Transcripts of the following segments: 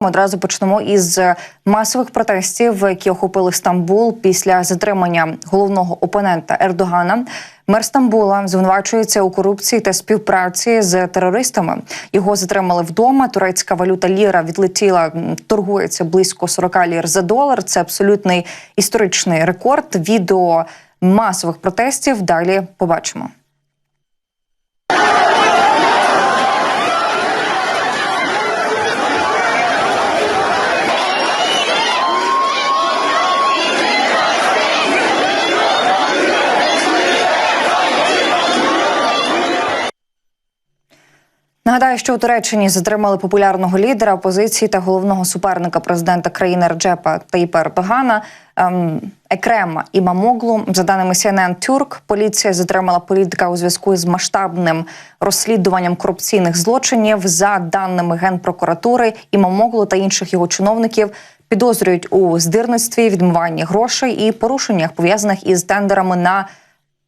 Одразу почнемо із масових протестів, які охопили Стамбул після затримання головного опонента Ердогана. Мер Стамбула звинувачується у корупції та співпраці з терористами. Його затримали вдома. Турецька валюта ліра відлетіла, торгується близько 40 лір за долар. Це абсолютний історичний рекорд. Відео масових протестів далі побачимо. Нагадаю, що у Туреччині затримали популярного лідера опозиції та головного суперника президента країни Реджепа Таїпа Ердогана ем, Екрема Імамоглу. За даними CNN Тюрк, поліція затримала політика у зв'язку з масштабним розслідуванням корупційних злочинів. За даними генпрокуратури, Імамоглу та інших його чиновників. Підозрюють у здирництві, відмиванні грошей і порушеннях пов'язаних із тендерами на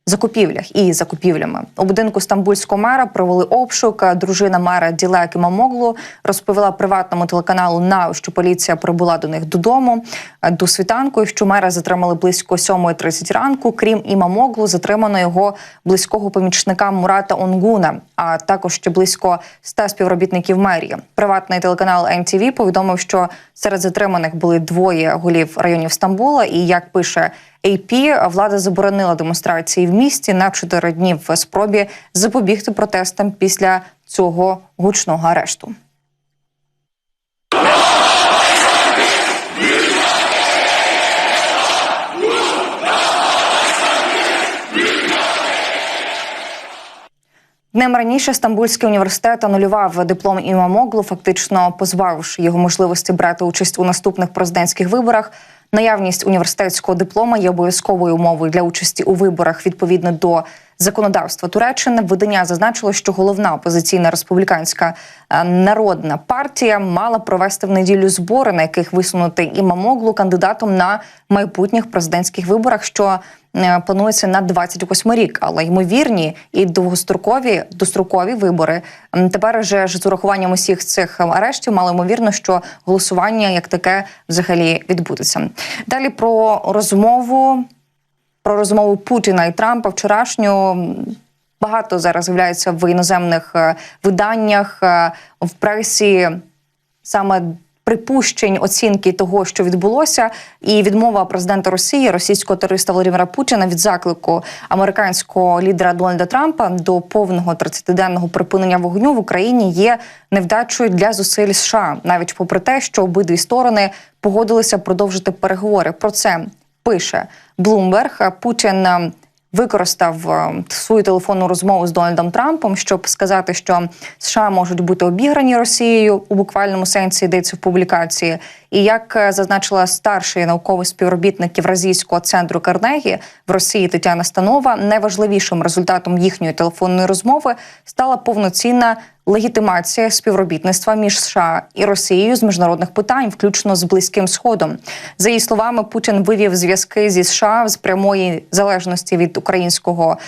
закупівлях і закупівлями у будинку стамбульського мера провели обшук. Дружина мера Ділек Імамоглу розповіла приватному телеканалу НАУ, що поліція прибула до них додому до світанку. і Що мера затримали близько 7.30 ранку. Крім Імамоглу, затримано його близького помічника Мурата Онгуна, а також ще близько 100 співробітників мерії. Приватний телеканал NTV повідомив, що серед затриманих були двоє голів районів Стамбула. І як пише AP, влада заборонила демонстрації в місті на чотири дні в спробі запобігти протестам після цього гучного арешту. Днем раніше Стамбульський університет анулював диплом Імамоглу, фактично позбавивши його можливості брати участь у наступних президентських виборах. Наявність університетського диплома є обов'язковою умовою для участі у виборах відповідно до законодавства Туреччини. Видання зазначило, що головна опозиційна республіканська е, народна партія мала провести в неділю збори, на яких висунути Імамоглу кандидатом на майбутніх президентських виборах, що е, планується на 28 рік. Але ймовірні і довгострокові дострокові вибори тепер же з урахуванням усіх цих арештів мало ймовірно, що голосування як таке взагалі відбудеться. Далі про розмову про розмову Путіна і Трампа вчорашню. Багато зараз з'являється в іноземних е, виданнях е, в пресі саме припущень оцінки того, що відбулося, і відмова президента Росії, російського терориста Володимира Путіна від заклику американського лідера Дональда Трампа до повного 30-денного припинення вогню в Україні є невдачою для зусиль США, навіть попри те, що обидві сторони погодилися продовжити переговори. Про це пише Bloomberg. Путін е, використав е, свою телефонну розмову з Дональдом Трампом, щоб сказати, що США можуть бути обіграні Росією у буквальному сенсі йдеться в публікації. І як е, зазначила старший науковий співробітник Євразійського центру Карнегі в Росії Тетяна Станова, найважливішим результатом їхньої телефонної розмови стала повноцінна легітимація співробітництва між США і Росією з міжнародних питань, включно з близьким сходом. За її словами, Путін вивів зв'язки зі США з прямої залежності від українського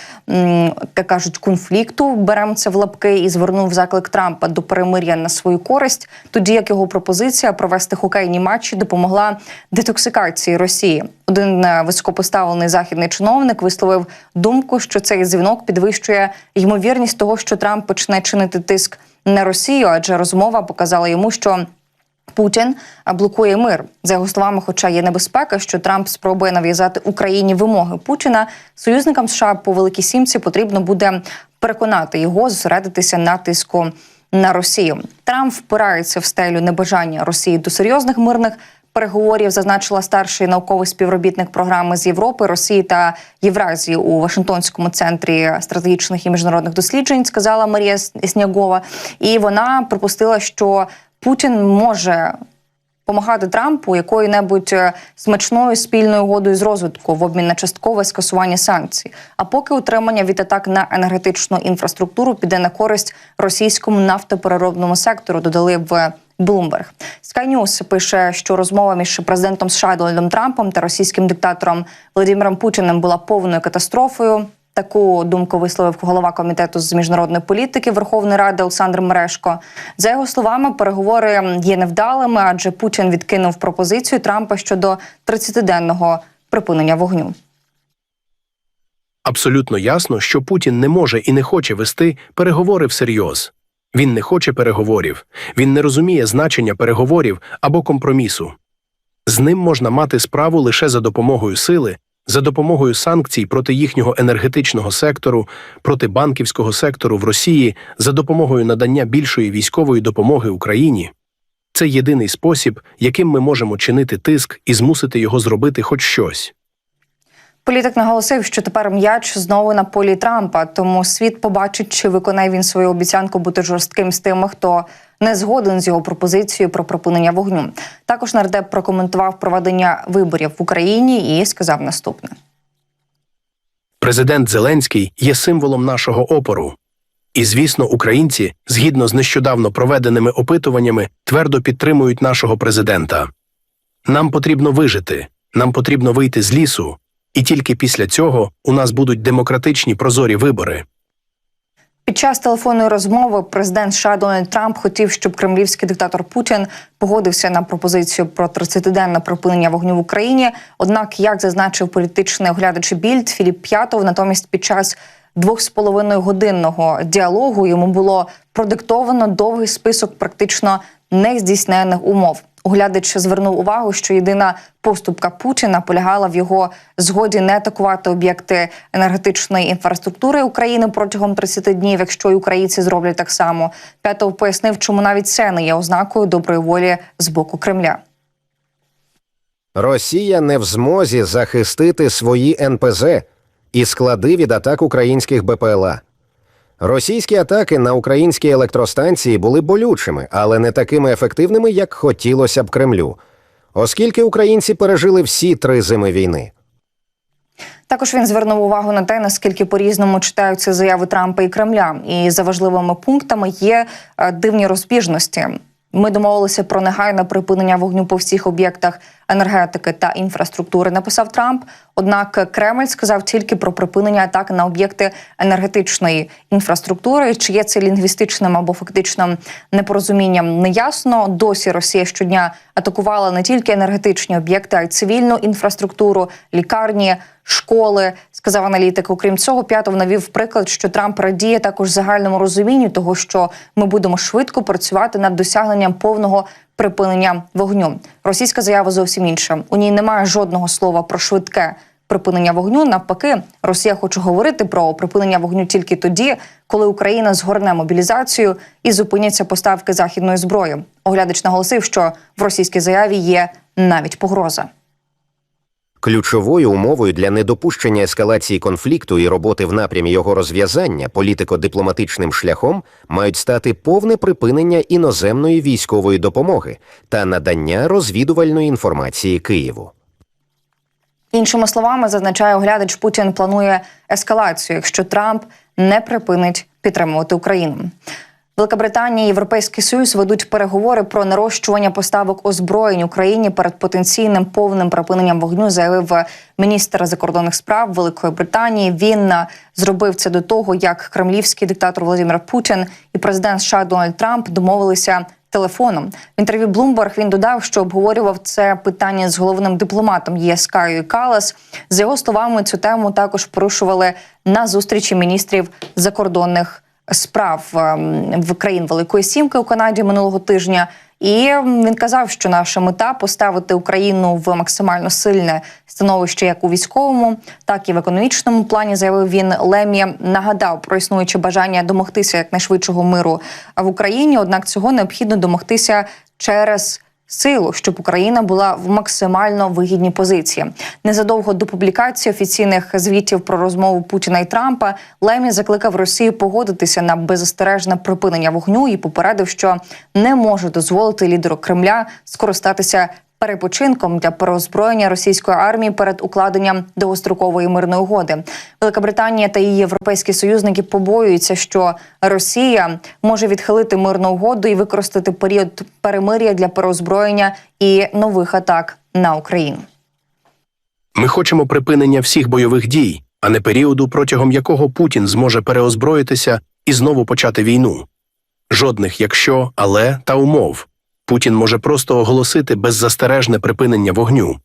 як кажуть конфлікту. Беремо це в лапки і звернув заклик Трампа до перемир'я на свою користь. Тоді як його пропозиція провести хокейні матчі допомогла детоксикації Росії. Один е, високопоставлений західний чиновник висловив думку, що цей дзвінок підвищує ймовірність того, що Трамп почне чинити тиск на Росію, адже розмова показала йому, що Путін блокує мир за його словами. Хоча є небезпека, що Трамп спробує нав'язати Україні вимоги Путіна. Союзникам США по Великій Сімці потрібно буде переконати його зосередитися на тиску на Росію. Трамп впирається в стелю небажання Росії до серйозних мирних переговорів зазначила старший науковий співробітник програми з Європи, Росії та Євразії у Вашингтонському центрі стратегічних і міжнародних досліджень. Сказала Марія Снягова, і вона припустила, що Путін може. Помагати Трампу якою-небудь е, смачною спільною угодою з розвитку в обмін на часткове скасування санкцій. А поки утримання від атак на енергетичну інфраструктуру піде на користь російському нафтопереробному сектору, додали в Sky News пише, що розмова між президентом США Дональдом Трампом та російським диктатором Володимиром Путіним була повною катастрофою. Таку думку висловив голова комітету з міжнародної політики Верховної Ради Олександр Мерешко. За його словами, переговори є невдалими, адже Путін відкинув пропозицію Трампа щодо 30-денного припинення вогню. Абсолютно ясно, що Путін не може і не хоче вести переговори всерйоз. Він не хоче переговорів, він не розуміє значення переговорів або компромісу. З ним можна мати справу лише за допомогою сили, за допомогою санкцій проти їхнього енергетичного сектору, проти банківського сектору в Росії, за допомогою надання більшої військової допомоги Україні. Це єдиний спосіб, яким ми можемо чинити тиск і змусити його зробити хоч щось. Політик наголосив, що тепер м'яч знову на полі Трампа, тому світ побачить, чи виконає він свою обіцянку бути жорстким з тими, хто не згоден з його пропозицією про припинення вогню. Також нардеп прокоментував проведення виборів в Україні і сказав наступне. Президент Зеленський є символом нашого опору. І, звісно, українці, згідно з нещодавно проведеними опитуваннями, твердо підтримують нашого президента. Нам потрібно вижити, нам потрібно вийти з лісу, і тільки після цього у нас будуть демократичні прозорі вибори. Під час телефонної розмови президент США Дональд Трамп хотів, щоб кремлівський диктатор Путін погодився на пропозицію про 30-денне припинення вогню в Україні. Однак, як зазначив політичний оглядач Більд, Філіп П'ятов, натомість під час двох з половиною годинного діалогу йому було продиктовано довгий список практично нездійснених умов. Оглядач звернув увагу, що єдина поступка Путіна полягала в його згоді не атакувати об'єкти енергетичної інфраструктури України протягом 30 днів, якщо й українці зроблять так само. П'ятов пояснив, чому навіть це не є ознакою доброї волі з боку Кремля. Росія не в змозі захистити свої НПЗ і склади від атак українських БПЛА. Російські атаки на українські електростанції були болючими, але не такими ефективними, як хотілося б Кремлю, оскільки українці пережили всі три зими війни. Також він звернув увагу на те, наскільки по-різному читаються заяви Трампа і Кремля. І за важливими пунктами є е, дивні розбіжності. Ми домовилися про негайне припинення вогню по всіх об'єктах енергетики та інфраструктури. Написав Трамп. Однак Кремль сказав тільки про припинення атак на об'єкти енергетичної інфраструктури. Чи є це лінгвістичним або фактичним непорозумінням? Неясно. Досі Росія щодня атакувала не тільки енергетичні об'єкти, а й цивільну інфраструктуру, лікарні. Школи сказав аналітик. Окрім цього, п'ятов навів приклад, що Трамп радіє також загальному розумінню того, що ми будемо швидко працювати над досягненням повного припинення вогню. Російська заява зовсім інша. У ній немає жодного слова про швидке припинення вогню. Навпаки, Росія хоче говорити про припинення вогню тільки тоді, коли Україна згорне мобілізацію і зупиняться поставки західної зброї. Оглядач наголосив, що в російській заяві є навіть погроза. Ключовою умовою для недопущення ескалації конфлікту і роботи в напрямі його розв'язання політико-дипломатичним шляхом мають стати повне припинення іноземної військової допомоги та надання розвідувальної інформації Києву. Іншими словами, зазначає оглядач, Путін планує ескалацію, якщо Трамп не припинить підтримувати Україну. Велика Британія і Європейський Союз ведуть переговори про нарощування поставок озброєнь Україні перед потенційним повним припиненням вогню, заявив міністр закордонних справ Великої Британії. Він е, зробив це до того, як кремлівський диктатор Володимир Путін і президент США Дональд Трамп домовилися телефоном. В інтерв'ю Bloomberg він додав, що обговорював це питання з головним дипломатом ЄС Каю Калас. За його словами, цю тему також порушували на зустрічі міністрів закордонних справ ем, в країн Великої Сімки у Канаді минулого тижня. І він казав, що наша мета поставити Україну в максимально сильне становище, як у військовому, так і в економічному плані. Заявив він Лемі. Нагадав про існуюче бажання домогтися якнайшвидшого миру в Україні. Однак цього необхідно домогтися через силу, щоб Україна була в максимально вигідній позиції. Незадовго до публікації офіційних звітів про розмову Путіна і Трампа Лемі закликав Росію погодитися на беззастережне припинення вогню і попередив, що не може дозволити лідеру Кремля скористатися. Перепочинком для переозброєння російської армії перед укладенням довгострокової мирної угоди Велика Британія та її європейські союзники побоюються, що Росія може відхилити мирну угоду і використати період перемир'я для переозброєння і нових атак на Україну. Ми хочемо припинення всіх бойових дій. а не періоду, протягом якого Путін зможе переозброїтися і знову почати війну. Жодних якщо, але та умов. Путін може просто оголосити беззастережне припинення вогню.